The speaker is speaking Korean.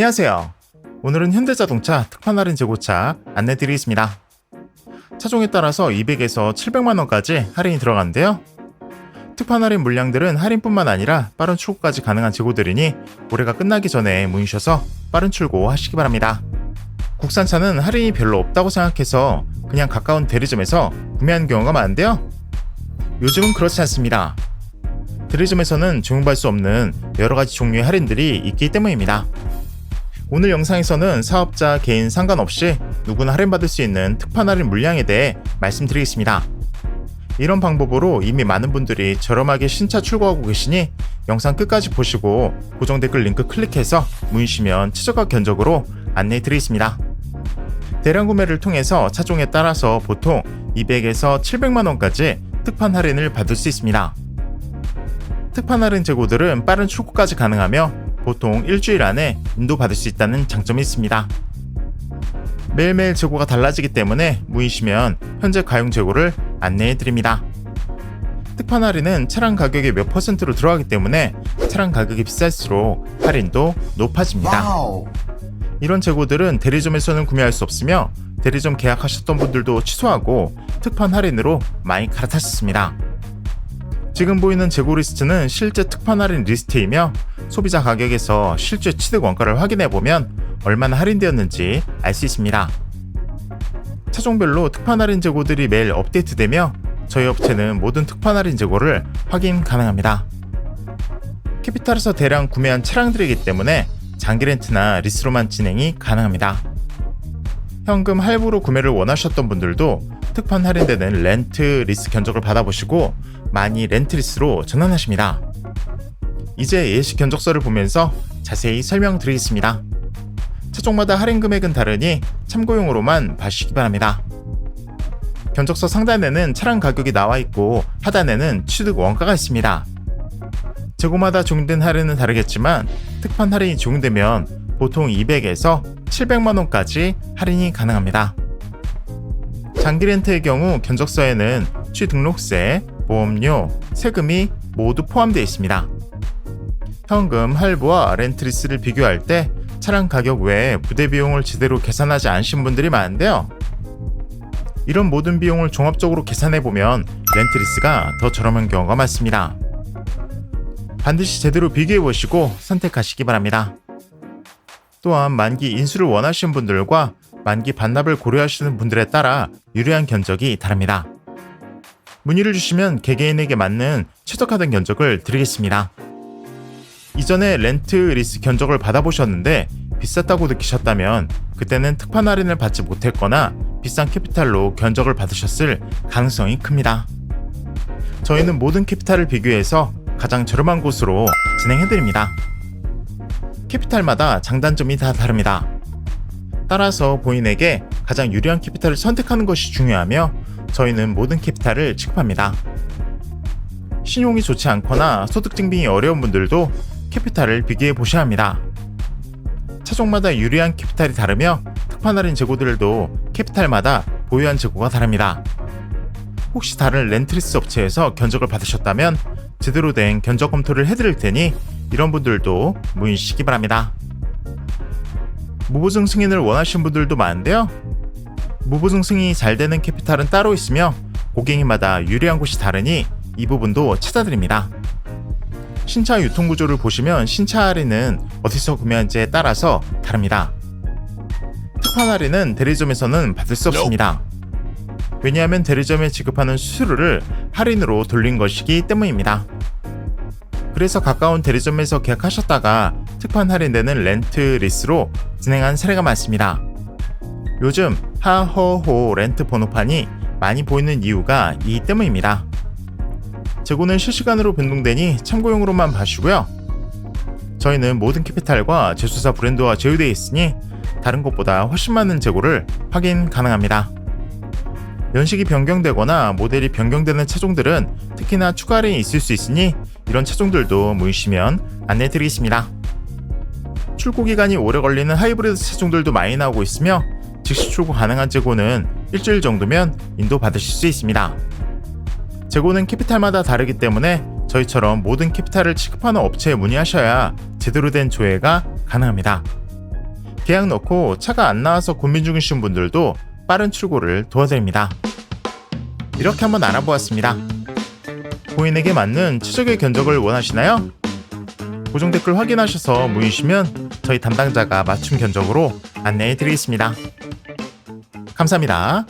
안녕하세요. 오늘은 현대자동차 특판 할인 재고차 안내 드리겠습니다. 차종에 따라서 200에서 700만원까지 할인이 들어가는데요. 특판 할인 물량들은 할인뿐만 아니라 빠른 출고까지 가능한 재고들이니 올해가 끝나기 전에 문의 주셔서 빠른 출고 하시기 바랍니다. 국산차는 할인이 별로 없다고 생각해서 그냥 가까운 대리점에서 구매하는 경우가 많은데요. 요즘은 그렇지 않습니다. 대리점에서는 종용할 수 없는 여러 가지 종류의 할인들이 있기 때문입니다. 오늘 영상에서는 사업자, 개인 상관없이 누구나 할인받을 수 있는 특판 할인 물량에 대해 말씀드리겠습니다. 이런 방법으로 이미 많은 분들이 저렴하게 신차 출고하고 계시니 영상 끝까지 보시고 고정 댓글 링크 클릭해서 문의시면 최저가 견적으로 안내해 드리겠습니다. 대량 구매를 통해서 차종에 따라서 보통 200에서 700만 원까지 특판 할인을 받을 수 있습니다. 특판 할인 재고들은 빠른 출고까지 가능하며 보통 일주일 안에 인도받을 수 있다는 장점이 있습니다. 매일매일 재고가 달라지기 때문에 문의시면 현재 가용 재고를 안내해 드립니다. 특판 할인은 차량 가격의 몇 퍼센트로 들어가기 때문에 차량 가격이 비쌀수록 할인도 높아집니다. 이런 재고들은 대리점에서는 구매할 수 없으며 대리점 계약하셨던 분들도 취소하고 특판 할인으로 많이 갈아타셨습니다. 지금 보이는 재고 리스트는 실제 특판 할인 리스트이며 소비자 가격에서 실제 취득 원가를 확인해 보면 얼마나 할인되었는지 알 수 있습니다. 차종별로 특판 할인 재고들이 매일 업데이트되며 저희 업체는 모든 특판 할인 재고를 확인 가능합니다. 캐피탈에서 대량 구매한 차량들이기 때문에 장기 렌트나 리스로만 진행이 가능합니다. 현금 할부로 구매를 원하셨던 분들도 특판 할인되는 렌트 리스 견적을 받아보시고 많이 렌트 리스로 전환하십니다. 이제 예시 견적서를 보면서 자세히 설명드리겠습니다. 차종마다 할인 금액은 다르니 참고용으로만 봐주시기 바랍니다. 견적서 상단에는 차량 가격이 나와 있고 하단에는 취득 원가가 있습니다. 재고마다 적용된 할인은 다르겠지만 특판 할인이 적용되면 보통 200에서 700만 원까지 할인이 가능합니다. 장기 렌트의 경우 견적서에는 취등록세, 보험료, 세금이 모두 포함되어 있습니다. 현금, 할부와 렌트리스를 비교할 때 차량 가격 외에 부대 비용을 제대로 계산하지 않으신 분들이 많은데요. 이런 모든 비용을 종합적으로 계산해 보면 렌트리스가 더 저렴한 경우가 많습니다. 반드시 제대로 비교해 보시고 선택하시기 바랍니다. 또한 만기 인수를 원하시는 분들과 만기 반납을 고려하시는 분들에 따라 유리한 견적이 다릅니다. 문의를 주시면 개개인에게 맞는 최적화된 견적을 드리겠습니다. 이전에 렌트 리스 견적을 받아보셨는데 비쌌다고 느끼셨다면 그때는 특판 할인을 받지 못했거나 비싼 캐피탈로 견적을 받으셨을 가능성이 큽니다. 저희는 모든 캐피탈을 비교해서 가장 저렴한 곳으로 진행해드립니다. 캐피탈마다 장단점이 다 다릅니다. 따라서 본인에게 가장 유리한 캐피탈을 선택하는 것이 중요하며 저희는 모든 캐피탈을 취급합니다. 신용이 좋지 않거나 소득 증빙이 어려운 분들도 캐피탈을 비교해 보셔야 합니다. 차종마다 유리한 캐피탈이 다르며 특판 할인 재고들도 캐피탈마다 보유한 재고가 다릅니다. 혹시 다른 렌트리스 업체에서 견적을 받으셨다면 제대로 된 견적 검토를 해드릴 테니 이런 분들도 문의 주시기 바랍니다. 무보증 승인을 원하시는 분들도 많은데요. 무보증 승인이 잘 되는 캐피탈은 따로 있으며 고객님마다 유리한 곳이 다르니 이 부분도 찾아드립니다. 신차 유통 구조를 보시면 신차 할인은 어디서 구매한지에 따라서 다릅니다. 특판 할인은 대리점에서는 받을 수 없습니다. 왜냐하면 대리점에 지급하는 수수료를 할인으로 돌린 것이기 때문입니다. 그래서 가까운 대리점에서 계약하셨다가 특판 할인되는 렌트 리스로 진행한 사례가 많습니다. 요즘 하허호 렌트 번호판이 많이 보이는 이유가 이 때문입니다. 재고는 실시간으로 변동되니 참고용으로만 봐주고요. 저희는 모든 캐피탈과 제수사 브랜드와 제휴되어 있으니 다른 곳보다 훨씬 많은 재고를 확인 가능합니다. 연식이 변경되거나 모델이 변경되는 차종들은 특히나 추가 할인이 있을 수 있으니 이런 차종들도 문의시면 안내드리겠습니다. 출고 기간이 오래 걸리는 하이브리드 차종들도 많이 나오고 있으며 즉시 출고 가능한 재고는 일주일 정도면 인도 받으실 수 있습니다. 재고는 캐피탈마다 다르기 때문에 저희처럼 모든 캐피탈을 취급하는 업체에 문의하셔야 제대로 된 조회가 가능합니다. 계약 넣고 차가 안 나와서 고민 중이신 분들도 빠른 출고를 도와드립니다. 이렇게 한번 알아보았습니다. 고인에게 맞는 최적의 견적을 원하시나요? 고정 댓글 확인하셔서 문의주시면 저희 담당자가 맞춤 견적으로 안내해 드리겠습니다. 감사합니다.